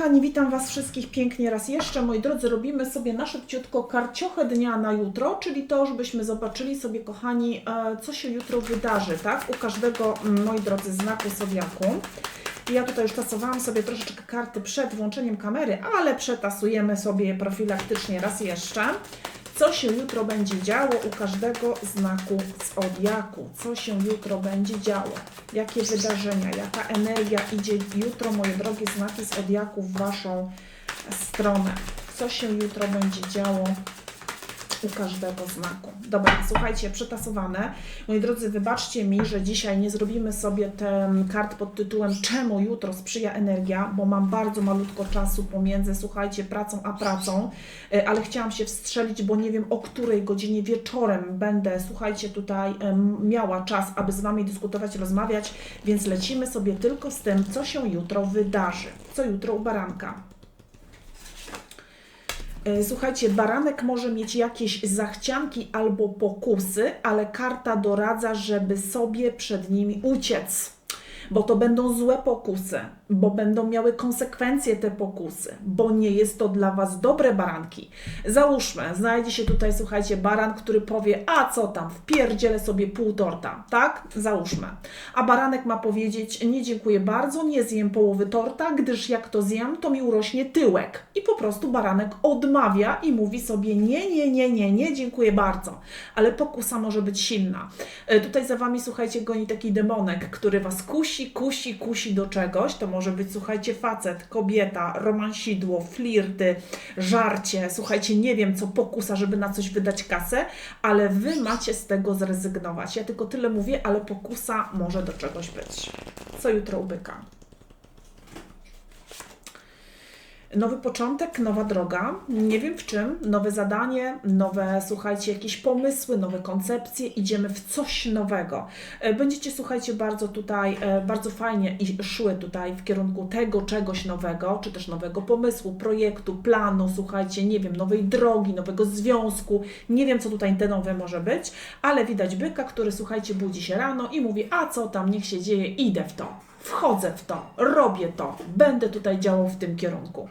Kochani, witam Was wszystkich pięknie raz jeszcze. Moi drodzy, robimy sobie na szybciutko karciochę dnia na jutro, czyli to, żebyśmy zobaczyli sobie, kochani, e, co się jutro wydarzy, tak? U każdego, moi drodzy, znaku zodiaku. Ja tutaj już tasowałam sobie troszeczkę karty przed włączeniem kamery, ale przetasujemy sobie profilaktycznie raz jeszcze. Co się jutro będzie działo u każdego znaku zodiaku? Co się jutro będzie działo? Jakie wydarzenia, jaka energia idzie jutro, moje drogie znaki zodiaku, w Waszą stronę? Co się jutro będzie działo u każdego znaku. Dobra, słuchajcie, przetasowane. Moi drodzy, wybaczcie mi, że dzisiaj nie zrobimy sobie ten kart pod tytułem Czemu jutro sprzyja energia, bo mam bardzo malutko czasu pomiędzy, słuchajcie, pracą a pracą, E, ale chciałam się wstrzelić, bo nie wiem o której godzinie wieczorem będę, słuchajcie, tutaj miała czas, aby z Wami dyskutować, rozmawiać, więc lecimy sobie tylko z tym, co się jutro wydarzy. Co jutro u baranka. E, Słuchajcie, baranek może mieć jakieś zachcianki albo pokusy, ale karta doradza, żeby sobie przed nimi uciec. Bo to będą złe pokusy, bo będą miały konsekwencje te pokusy, bo nie jest to dla Was dobre baranki. Załóżmy, znajdzie się tutaj, słuchajcie, baran, który powie, a co tam, wpierdzielę sobie pół torta, tak? Załóżmy. A baranek ma powiedzieć, nie dziękuję bardzo, nie zjem połowy torta, gdyż jak to zjem, to mi urośnie tyłek. I po prostu baranek odmawia i mówi sobie, nie, nie, nie, nie, nie, dziękuję bardzo. Ale pokusa może być silna. E, Tutaj za Wami, słuchajcie, goni taki demonek, który Was kusi, kusi, kusi do czegoś. To może być, słuchajcie, facet, kobieta, romansidło, flirty, żarcie. Słuchajcie, nie wiem co pokusa, żeby na coś wydać kasę, ale Wy macie z tego zrezygnować. Ja tylko tyle mówię, ale pokusa może do czegoś być. Co jutro u byka? Nowy początek, nowa droga, nie wiem w czym, nowe zadanie, nowe, słuchajcie, jakieś pomysły, nowe koncepcje, idziemy w coś nowego. E, Będziecie, słuchajcie, bardzo tutaj, e, bardzo fajnie i szły tutaj w kierunku tego czegoś nowego, czy też nowego pomysłu, projektu, planu, słuchajcie, nie wiem, nowej drogi, nowego związku, nie wiem, co tutaj te nowe może być, ale widać byka, który, słuchajcie, budzi się rano i mówi, a co tam, niech się dzieje, idę w to. Wchodzę w to, robię to, będę tutaj działał w tym kierunku.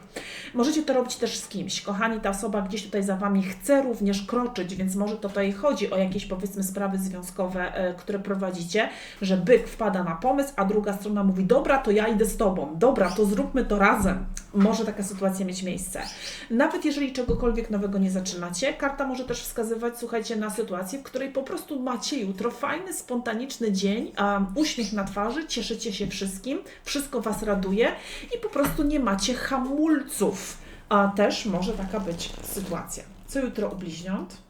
Możecie to robić też z kimś. Kochani, ta osoba gdzieś tutaj za Wami chce również kroczyć, więc może to tutaj chodzi o jakieś powiedzmy sprawy związkowe, e, które prowadzicie, że byk wpada na pomysł, a druga strona mówi, dobra, to ja idę z Tobą, dobra, to zróbmy to razem. Może taka sytuacja mieć miejsce. Nawet jeżeli czegokolwiek nowego nie zaczynacie, karta może też wskazywać, słuchajcie, na sytuację, w której po prostu macie jutro fajny, spontaniczny dzień, um, uśmiech na twarzy, cieszycie się wszystkim, wszystko Was raduje i po prostu nie macie hamulców. A też może taka być sytuacja. Co jutro u bliźniąt?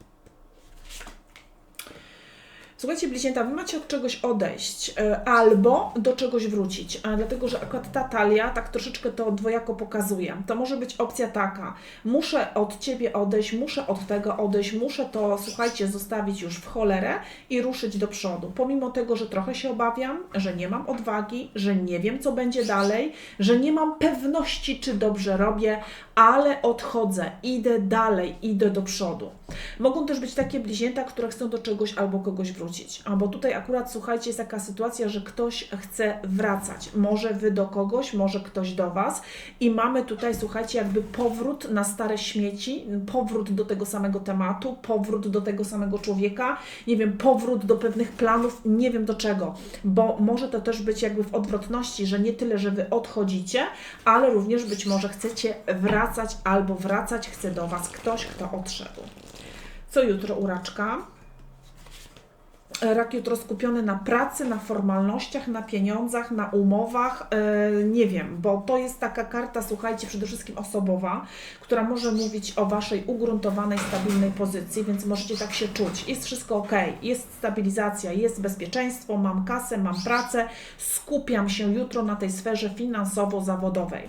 Słuchajcie, bliźnięta, wy macie od czegoś odejść e, albo do czegoś wrócić, dlatego że akurat ta talia tak troszeczkę to dwojako pokazuje. To może być opcja taka: muszę od ciebie odejść, muszę od tego odejść, muszę to, słuchajcie, zostawić już w cholerę i ruszyć do przodu. Pomimo tego, że trochę się obawiam, że nie mam odwagi, że nie wiem, co będzie dalej, że nie mam pewności, czy dobrze robię, ale odchodzę, idę dalej, idę do przodu. Mogą też być takie bliźnięta, które chcą do czegoś albo kogoś wrócić. Albo tutaj akurat, słuchajcie, jest taka sytuacja, że ktoś chce wracać. Może wy do kogoś, może ktoś do was. I mamy tutaj, słuchajcie, jakby powrót na stare śmieci, powrót do tego samego tematu, powrót do tego samego człowieka, nie wiem, powrót do pewnych planów, nie wiem do czego. Bo może to też być jakby w odwrotności, że nie tyle, że wy odchodzicie, ale również być może chcecie wracać albo wracać chce do was ktoś, kto odszedł. Co jutro u raczka? Rak jutro skupiony na pracy, na formalnościach, na pieniądzach, na umowach, e, nie wiem, bo to jest taka karta, słuchajcie, przede wszystkim osobowa, która może mówić o Waszej ugruntowanej, stabilnej pozycji, więc możecie tak się czuć. Jest wszystko ok, jest stabilizacja, jest bezpieczeństwo, mam kasę, mam pracę, skupiam się jutro na tej sferze finansowo-zawodowej.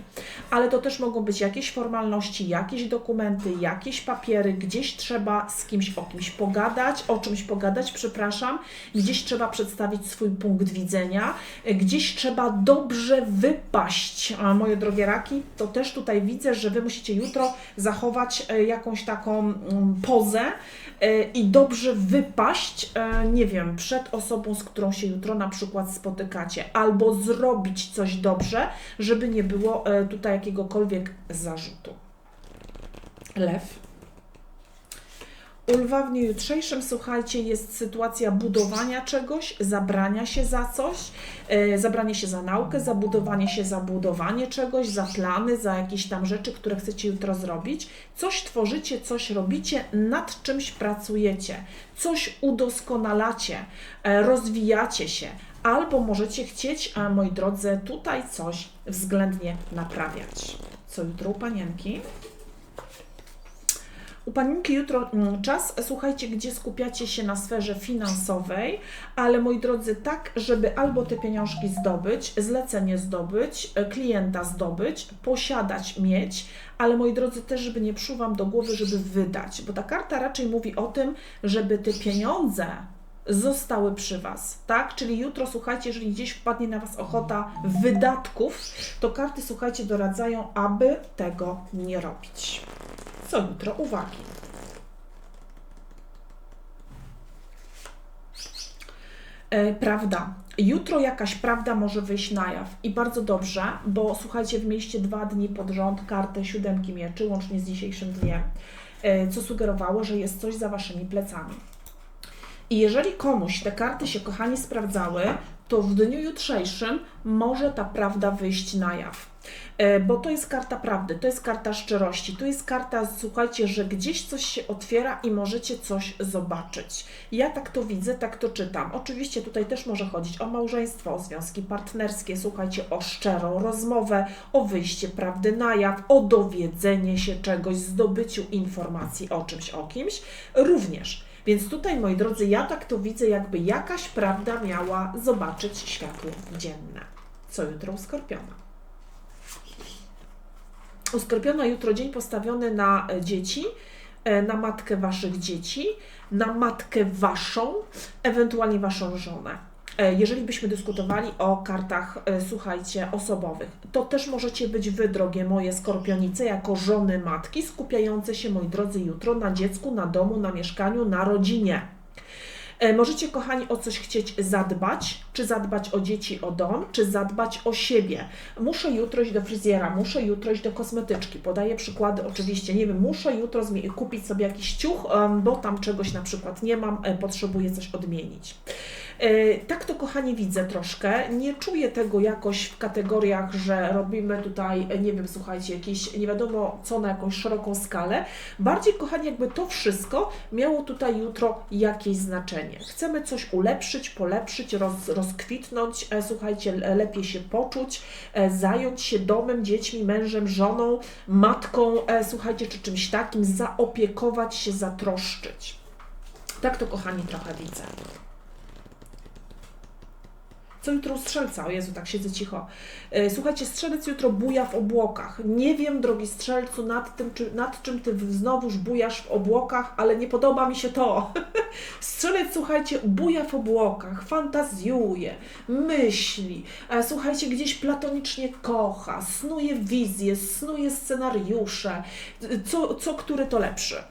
Ale to też mogą być jakieś formalności, jakieś dokumenty, jakieś papiery, gdzieś trzeba z kimś o kimś pogadać, o czymś pogadać, przepraszam, gdzieś trzeba przedstawić swój punkt widzenia, gdzieś trzeba dobrze wypaść. A moje drogie raki, to też tutaj widzę, że Wy musicie jutro zachować e, jakąś taką mm, pozę e, i dobrze wypaść, e, nie wiem, przed osobą, z którą się jutro na przykład spotykacie, albo zrobić coś dobrze, żeby nie było tutaj jakiegokolwiek zarzutu. Lew. U lwa w dniu jutrzejszym, słuchajcie, jest sytuacja budowania czegoś, zabrania się za coś, yy, zabranie się za naukę, zabudowanie się za budowanie czegoś, za plany, za jakieś tam rzeczy, które chcecie jutro zrobić. Coś tworzycie, coś robicie, nad czymś pracujecie, coś udoskonalacie, yy, rozwijacie się, albo możecie chcieć, a moi drodzy, tutaj coś względnie naprawiać. Co jutro u panienki? U Panienki jutro mm, czas, słuchajcie, gdzie skupiacie się na sferze finansowej, ale moi drodzy, tak, żeby albo te pieniążki zdobyć, zlecenie zdobyć, e, klienta zdobyć, posiadać, mieć, ale moi drodzy, też, żeby nie przyszło do głowy, żeby wydać, bo ta karta raczej mówi o tym, żeby te pieniądze zostały przy Was, tak? Czyli jutro, słuchajcie, jeżeli gdzieś wpadnie na Was ochota wydatków, to karty, słuchajcie, doradzają, aby tego nie robić co jutro uwagi. E, prawda. Jutro jakaś prawda może wyjść na jaw i bardzo dobrze, bo słuchajcie, w mieście dwa dni pod rząd kartę siódemki mieczy, łącznie z dzisiejszym dniem, e, co sugerowało, że jest coś za waszymi plecami. I jeżeli komuś te karty się, kochani, sprawdzały, to w dniu jutrzejszym może ta prawda wyjść na jaw. E, bo to jest karta prawdy, to jest karta szczerości, to jest karta, słuchajcie, że gdzieś coś się otwiera i możecie coś zobaczyć. Ja tak to widzę, tak to czytam. Oczywiście tutaj też może chodzić o małżeństwo, o związki partnerskie, słuchajcie, o szczerą rozmowę, o wyjście prawdy na jaw, o dowiedzenie się czegoś, zdobyciu informacji o czymś, o kimś. Również. Więc tutaj, moi drodzy, ja tak to widzę, jakby jakaś prawda miała zobaczyć światło dzienne. Co jutro u Skorpiona? U Skorpiona jutro dzień postawiony na e, dzieci, e, na matkę Waszych dzieci, na matkę Waszą, ewentualnie Waszą żonę. E, jeżeli byśmy dyskutowali o kartach, słuchajcie, osobowych, to też możecie być Wy, drogie moje skorpionice, jako żony matki, skupiające się, moi drodzy, jutro na dziecku, na domu, na mieszkaniu, na rodzinie. E, możecie, kochani, o coś chcieć zadbać, czy zadbać o dzieci, o dom, czy zadbać o siebie. Muszę jutro iść do fryzjera, muszę jutro iść do kosmetyczki. Podaję przykłady, oczywiście, nie wiem, muszę jutro kupić sobie jakiś ciuch, bo tam czegoś na przykład nie mam, e, potrzebuję coś odmienić. E, tak to, kochani, widzę troszkę. Nie czuję tego jakoś w kategoriach, że robimy tutaj, nie wiem, słuchajcie, jakieś nie wiadomo co na jakąś szeroką skalę. Bardziej, kochani, jakby to wszystko miało tutaj jutro jakieś znaczenie. Chcemy coś ulepszyć, polepszyć, roz, rozkwitnąć, e, słuchajcie, lepiej się poczuć, e, zająć się domem, dziećmi, mężem, żoną, matką, słuchajcie, czy czymś takim, zaopiekować się, zatroszczyć. Tak to, kochani, trochę widzę. Jutro strzelca? O Jezu, tak siedzę cicho. E, słuchajcie, strzelec jutro buja w obłokach. Nie wiem, drogi strzelcu, nad, tym, czy, nad czym ty znowuż bujasz w obłokach, ale nie podoba mi się to. strzelec, słuchajcie, buja w obłokach, fantazjuje, myśli, e, słuchajcie, gdzieś platonicznie kocha, snuje wizje, snuje scenariusze. Co, co który to lepszy?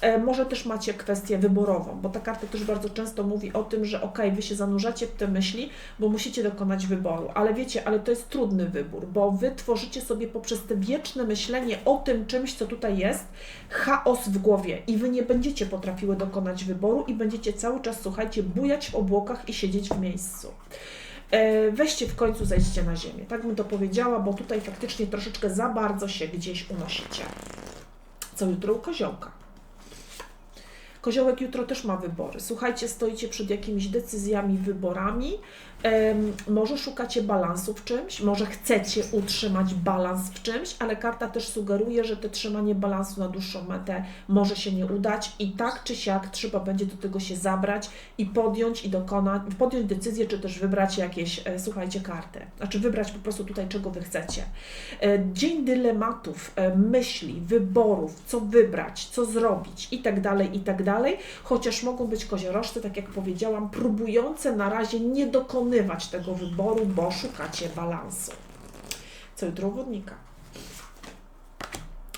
E, może też macie kwestię wyborową, bo ta karta też bardzo często mówi o tym, że ok, wy się zanurzacie w te myśli, bo musicie dokonać wyboru, ale wiecie, ale to jest trudny wybór, bo wy tworzycie sobie poprzez te wieczne myślenie o tym czymś, co tutaj jest, chaos w głowie i wy nie będziecie potrafiły dokonać wyboru i będziecie cały czas, słuchajcie, bujać w obłokach i siedzieć w miejscu e, weźcie w końcu, zejdźcie na ziemię. Tak bym to powiedziała, bo tutaj faktycznie troszeczkę za bardzo się gdzieś unosicie. Co jutro u koziołka? Koziołek jutro też ma wybory. Słuchajcie, stoicie przed jakimiś decyzjami, wyborami. Może szukacie balansu w czymś, może chcecie utrzymać balans w czymś, ale karta też sugeruje, że to trzymanie balansu na dłuższą metę może się nie udać i tak czy siak trzeba będzie do tego się zabrać i podjąć i dokonać, podjąć decyzję, czy też wybrać jakieś, e, słuchajcie, karty. Znaczy wybrać po prostu tutaj, czego Wy chcecie. E, dzień dylematów, e, myśli, wyborów, co wybrać, co zrobić i tak dalej, i tak dalej dalej, chociaż mogą być koziorożce, tak jak powiedziałam, próbujące na razie nie dokonywać tego wyboru, bo szukacie balansu. Co jutro wodnika?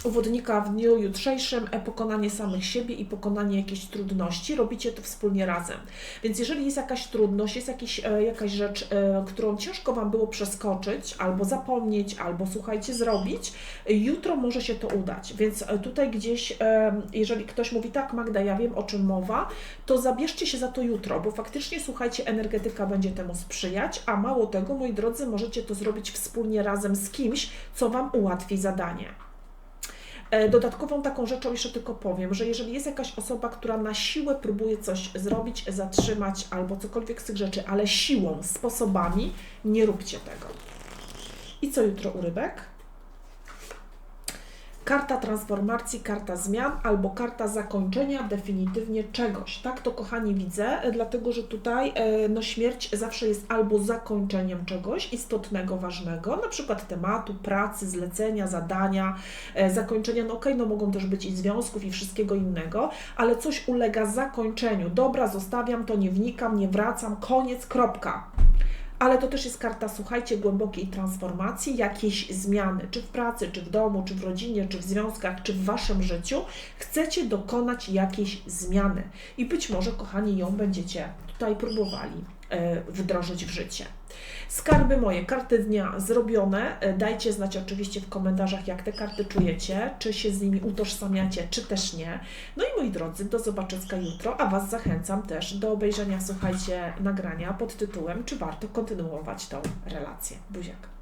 Wodnika w dniu jutrzejszym e, pokonanie samych siebie i pokonanie jakichś trudności. Robicie to wspólnie razem. Więc jeżeli jest jakaś trudność, jest jakiś, e, jakaś rzecz, e, którą ciężko Wam było przeskoczyć, albo zapomnieć, albo słuchajcie, zrobić, jutro może się to udać. Więc tutaj gdzieś, jeżeli ktoś mówi, tak Magda, ja wiem o czym mowa, to zabierzcie się za to jutro, bo faktycznie, słuchajcie, energetyka będzie temu sprzyjać, a mało tego, moi drodzy, możecie to zrobić wspólnie razem z kimś, co Wam ułatwi zadanie. E, Dodatkową taką rzeczą jeszcze tylko powiem, że jeżeli jest jakaś osoba, która na siłę próbuje coś zrobić, zatrzymać albo cokolwiek z tych rzeczy, ale siłą, sposobami, nie róbcie tego. I co jutro u rybek? Karta transformacji, karta zmian albo karta zakończenia definitywnie czegoś. Tak to, kochani, widzę, dlatego że tutaj e, no, śmierć zawsze jest albo zakończeniem czegoś istotnego, ważnego, na przykład tematu, pracy, zlecenia, zadania, e, zakończenia. No okej, no mogą też być i związków i wszystkiego innego, ale coś ulega zakończeniu. Dobra, zostawiam to, nie wnikam, nie wracam, koniec, kropka ale to też jest karta, słuchajcie, głębokiej transformacji, jakiejś zmiany, czy w pracy, czy w domu, czy w rodzinie, czy w związkach, czy w waszym życiu. Chcecie dokonać jakiejś zmiany i być może, kochani, ją będziecie tutaj próbowali wdrożyć w życie. Skarby moje, karty dnia zrobione. E, Dajcie znać oczywiście w komentarzach, jak te karty czujecie, czy się z nimi utożsamiacie, czy też nie. No i moi drodzy, do zobaczenia jutro, a Was zachęcam też do obejrzenia, słuchajcie, nagrania pod tytułem, czy warto kontynuować tą relację. Buziak.